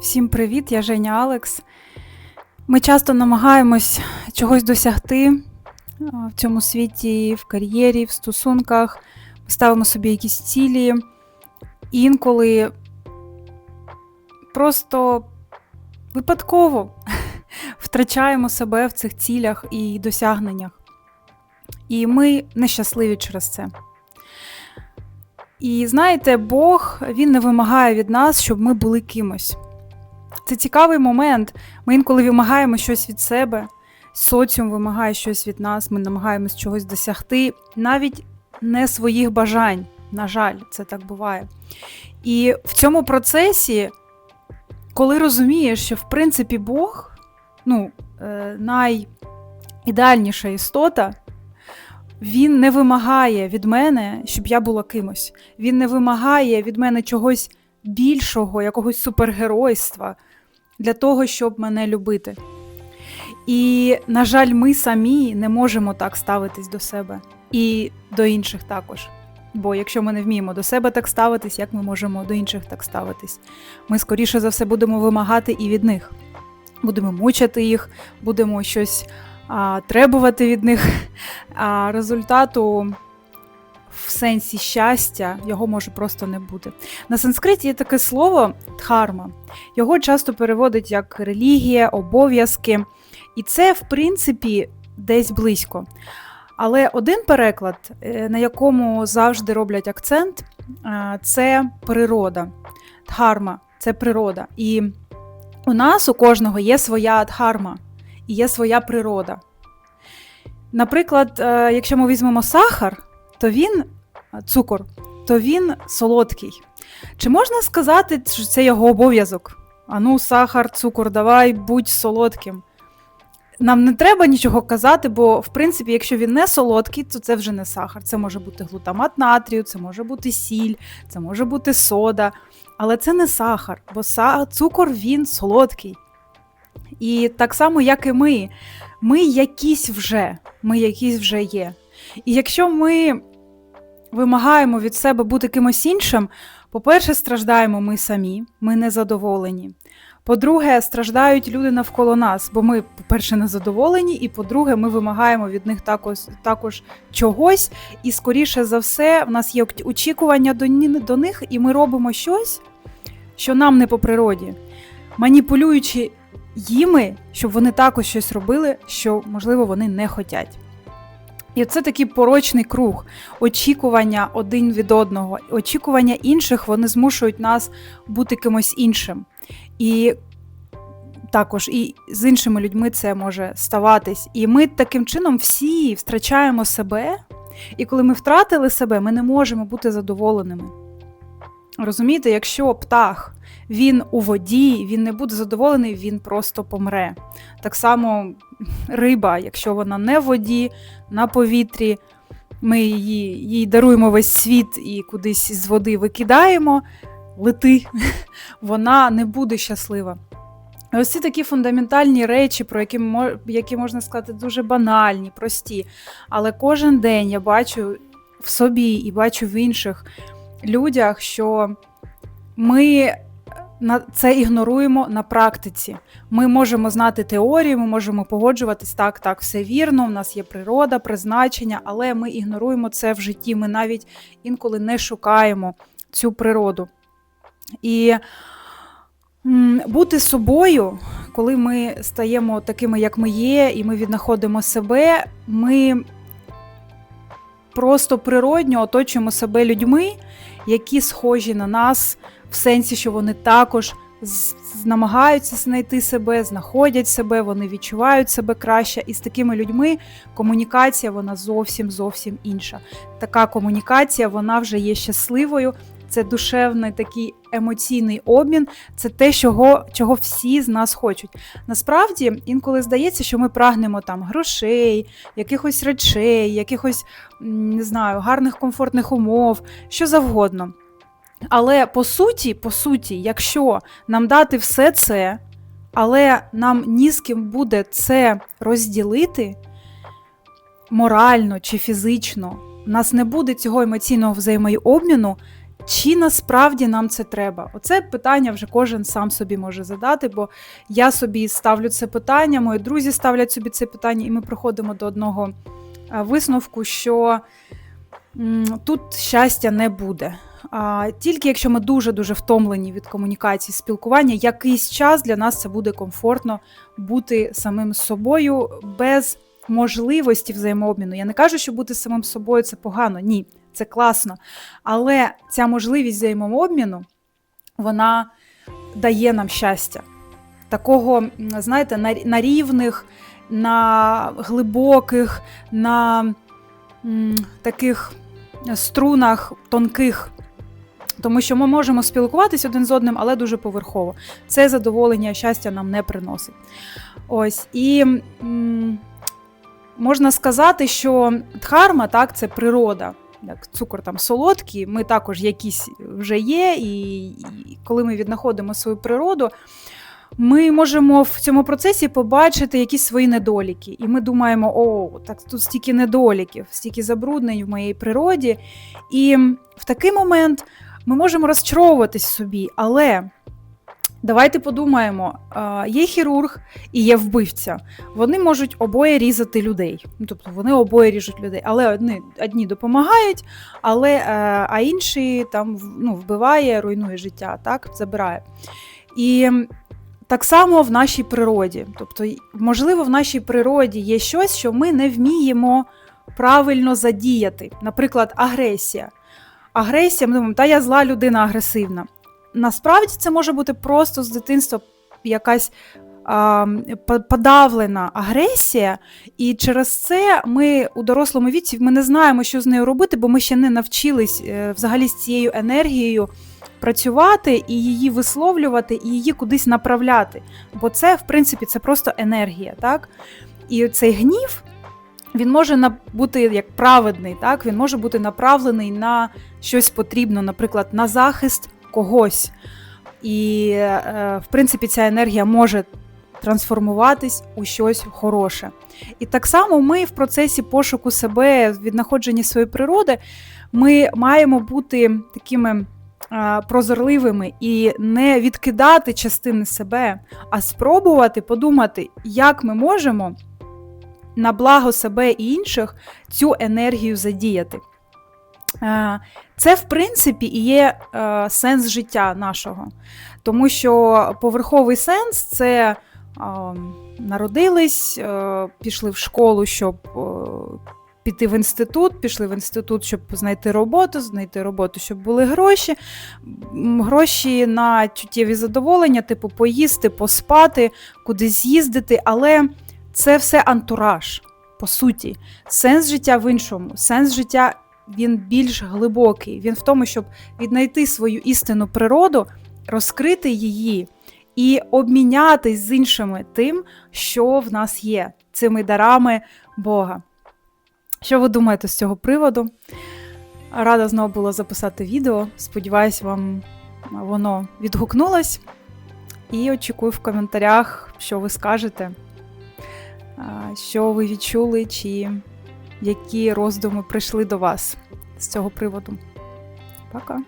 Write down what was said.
Всім привіт, я Женя Алекс. Ми часто намагаємось чогось досягти в цьому світі, в кар'єрі, в стосунках. Ставимо собі якісь цілі. І інколи просто випадково втрачаємо себе в цих цілях і досягненнях. І ми нещасливі через це. І знаєте, Бог він не вимагає від нас, щоб ми були кимось. Це цікавий момент. Ми інколи вимагаємо щось від себе, соціум вимагає щось від нас, ми намагаємось чогось досягти, навіть не своїх бажань. На жаль, це так буває. І в цьому процесі, коли розумієш, що в принципі Бог ну, е, найідеальніша істота, він не вимагає від мене, щоб я була кимось. Він не вимагає від мене чогось більшого, якогось супергеройства для того, щоб мене любити. І, на жаль, ми самі не можемо так ставитись до себе і до інших також. Бо якщо ми не вміємо до себе так ставитись, як ми можемо до інших так ставитись? Ми скоріше за все будемо вимагати і від них. Будемо мучити їх, будемо щось а, требувати від них, а результату в сенсі щастя його може просто не бути. На санскриті є таке слово дхарма. Його часто переводять як релігія, обов'язки, і це, в принципі, десь близько. Але один переклад, е, на якому завжди роблять акцент, е, це природа. Дхарма це природа. І у нас у кожного є своя дхарма і є своя природа. Наприклад, е, якщо ми візьмемо сахар, то він цукор, то він солодкий. Чи можна сказати, що це його обов'язок? Ану, сахар, цукор, давай, будь солодким. Нам не треба нічого казати, бо, в принципі, якщо він не солодкий, то це вже не сахар. Це може бути глутамат натрію, це може бути сіль, це може бути сода. Але це не сахар, бо цукор він солодкий. І так само, як і ми, ми якісь вже, ми якісь вже є. І якщо ми вимагаємо від себе бути кимось іншим, по-перше, страждаємо ми самі, ми незадоволені. По-друге, страждають люди навколо нас, бо ми, по-перше, незадоволені, і по-друге, ми вимагаємо від них також також чогось. І, скоріше за все, в нас є очікування до, до них, і ми робимо щось, що нам не по природі, маніпулюючи їми, щоб вони також щось робили, що, можливо, вони не хочуть. І це такий порочний круг очікування один від одного. Очікування інших вони змушують нас бути кимось іншим. І також і з іншими людьми це може ставатись. І ми таким чином всі втрачаємо себе. І коли ми втратили себе, ми не можемо бути задоволеними. Розумієте, якщо птах він у воді, він не буде задоволений, він просто помре. Так само риба, якщо вона не в воді, на повітрі, ми її, їй даруємо весь світ і кудись з води викидаємо, лети, вона не буде щаслива. Ось ці такі фундаментальні речі, про які які можна сказати, дуже банальні, прості. Але кожен день я бачу в собі і бачу в інших людях, що ми це ігноруємо на практиці. Ми можемо знати теорію, ми можемо погоджуватись так, так, все вірно, у нас є природа, призначення, але ми ігноруємо це в житті. Ми навіть інколи не шукаємо цю природу. І бути собою, коли ми стаємо такими, як ми є, і ми віднаходимо себе, ми просто природньо оточуємо себе людьми, які схожі на нас в сенсі, що вони також намагаються знайти себе, знаходять себе, вони відчувають себе краще. І з такими людьми комунікація вона зовсім зовсім інша. Така комунікація вона вже є щасливою. Це душевний такий емоційний обмін, це те, чого чого всі з нас хочуть. Насправді, інколи здається, що ми прагнемо там грошей, якихось речей, якихось не знаю, гарних комфортних умов, що завгодно. Але по суті, по суті, якщо нам дати все це, але нам ні з ким буде це розділити морально чи фізично, у нас не буде цього емоційного взаємообміну, чи насправді нам це треба? Оце питання вже кожен сам собі може задати, бо я собі ставлю це питання, мої друзі ставлять собі це питання, і ми приходимо до одного висновку, що тут щастя не буде. А, тільки якщо ми дуже-дуже втомлені від комунікації, спілкування, якийсь час для нас це буде комфортно бути самим собою без можливості взаємообміну. Я не кажу, що бути самим собою це погано. Ні, це класно. Але ця можливість взаємообміну, вона дає нам щастя. Такого, знаєте, на, на рівних, на глибоких, на м, таких струнах тонких. Тому що ми можемо спілкуватись один з одним, але дуже поверхово. Це задоволення, щастя нам не приносить. Ось і м, можна сказати, що дхарма так, це природа. Як цукор там солодкий, ми також якісь вже є, і, і коли ми віднаходимо свою природу, ми можемо в цьому процесі побачити якісь свої недоліки. І ми думаємо, о, так тут стільки недоліків, стільки забруднень в моїй природі. І в такий момент ми можемо розчаровуватись собі, але давайте подумаємо: є хірург і є вбивця. Вони можуть обоє різати людей. Ну, тобто вони обоє ріжуть людей, але одні, одні допомагають, але, е, а інші там ну, вбиває, руйнує життя, так, забирає. І так само в нашій природі. Тобто, можливо, в нашій природі є щось, що ми не вміємо правильно задіяти. Наприклад, агресія. Агресія, ми думаємо, та я зла людина агресивна. Насправді це може бути просто з дитинства якась подавлена агресія, і через це ми у дорослому віці ми не знаємо, що з нею робити, бо ми ще не навчились е, взагалі з цією енергією працювати і її висловлювати, і її кудись направляти. Бо це, в принципі, це просто енергія, так? І цей гнів. Він може бути як праведний, так? він може бути направлений на щось потрібно, наприклад, на захист когось. І, е, в принципі, ця енергія може трансформуватись у щось хороше. І так само ми в процесі пошуку себе, віднаходження своєї природи, ми маємо бути такими прозорливими і не відкидати частини себе, а спробувати подумати, як ми можемо на благо себе і інших цю енергію задіяти. Е, Це, в принципі, і є е, сенс життя нашого. Тому що поверховий сенс це е, народились, пішли в школу, щоб піти в інститут, пішли в інститут, щоб знайти роботу, знайти роботу, щоб були гроші. Гроші на чуттєві задоволення, типу поїсти, поспати, кудись з'їздити, але це все антураж, по суті. Сенс життя в іншому. Сенс життя він більш глибокий. Він в тому, щоб віднайти свою істинну природу, розкрити її і обмінятись з іншими тим, що в нас є, цими дарами Бога. Що ви думаєте з цього приводу? Рада знову було записати відео. Сподіваюсь, вам воно відгукнулось. І очікую в коментарях, що ви скажете, що ви відчули, чи які роздуми прийшли до вас з цього приводу. Пока!